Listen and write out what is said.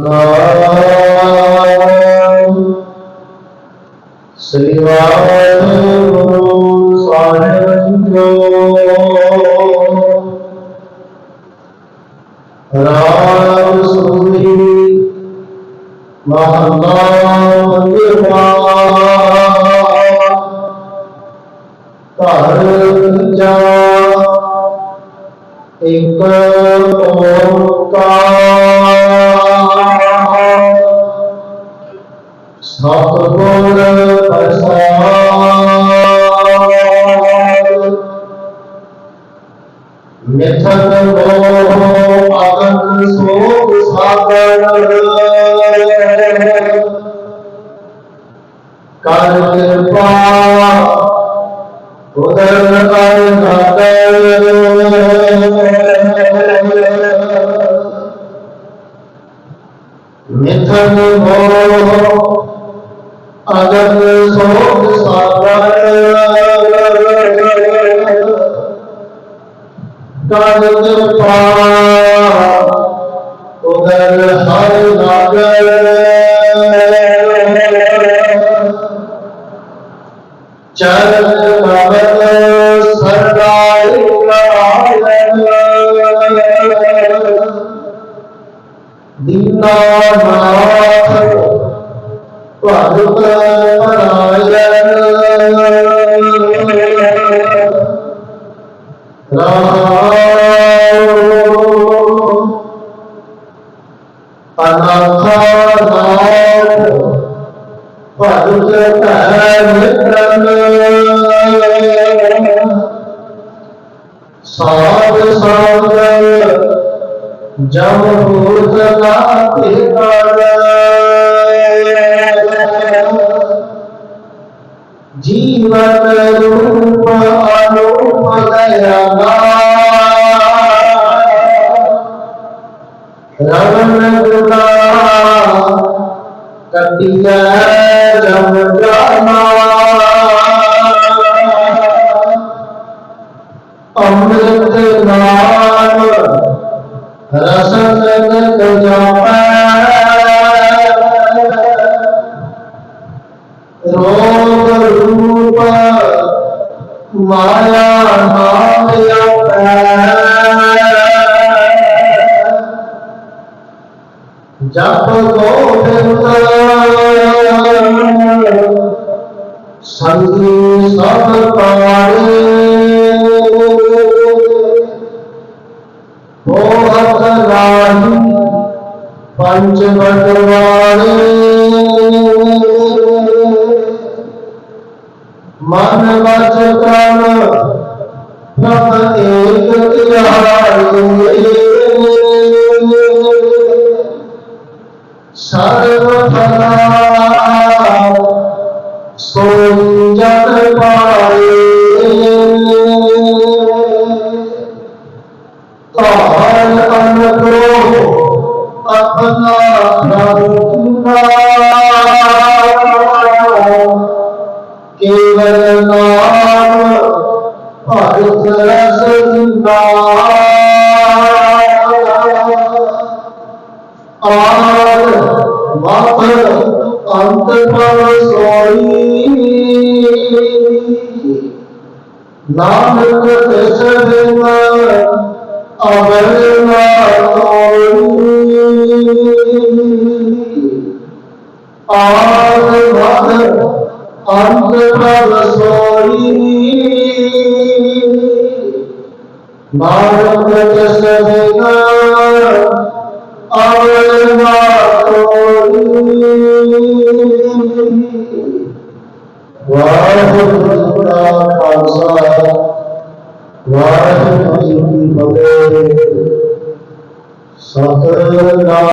ਸਤਨਾਮ ਸ੍ਰੀ ਵਾਹਿਗੁਰੂ ਸਾਹਿਬ ਜੀਓ ਰਾਮ ਸੁਣੀ ਮਹਲਾ ਪੰਜਵਾ ਘਰ ਜਾ ਇਕ ਓੰਕਾਰ ਸਤਿਗੁਰ ਪ੍ਰਸਾਦ ਮਿਥਨ ਮੋਹ ਅਗਨ ਸੋਗ ਸਾਗਰ ਕਰ ਕਿਰਪਾ ਉਦਰ ਕਰ ਮਿਥਨ ਮੋਹ ਅਗਨ ਸੋਗ ਸਾਗਰ ਕਰ ਕਿਰਪਾ ਉਦਰ ਹਰ ਨਾਗਰ ਚਰਨ ਕਮਲ ਸਰਦਾਈ ਲਾਇਨ ਦੀਨਾਨਾਥ ਭਗਤ ਭਗਤ ਭੈ ਮਿਤਰਨ ਸਾਧ ਸੰਗ ਜਮ ਭੂਤ ਨਾਥਿ ਕਰ ਜੀਵਨ ਰੂਪ ਅਨੂਪ ਦਇਆਨਾ ਰਵਨ ਗੁਨਾ ਕੱਟਿਆ ਨਾਮ ਰਸਨ ਨਕ ਜਾਪੈ ਰੋਗ ਰੂਪ ਮਾਇਆ ਨਾਮ ਆਪੈ ਜਪ ਗੋਬਿੰਦ ਸੰਗੀ ਸਭ ਪਾਰੇ ਹੋਤ ਰਾਹੀ ਪੰਜ ਬਟਵਾਰੇ ਮਨ ਵਚ ਪ੍ਰਾਨ ਪ੍ਰਭ ਏਕ ਧਿਆਏ ਸਰਬ ਫਲਾ ਕੇਵਲ ਨਾਮ ਭਗਤ ਰਸ ਦਿੰਦਾ ਆਰ ਮਾਤਰ ਅੰਤ ਪਰ ਸੋਈ ਨਾਨਕ ਤਿਸ ਬਿਨ ਅਵਰ ਨਾ ਕੋਈ ਆਦ ਮਦ ਅੰਤ ਪਰ ਸੋਈ ਨਾਨਕ ਤਿਸ ਬਿਨ ਅਵਰ ਨਾ ਕੋਈ ਵਾਹਿਗੁਰੂ ਜੀ ਖਾਲਸਾ ਵਾਹਿਗੁਰੂ ਜੀ ਕੀ ਫਤਿਹ ਸਤਿ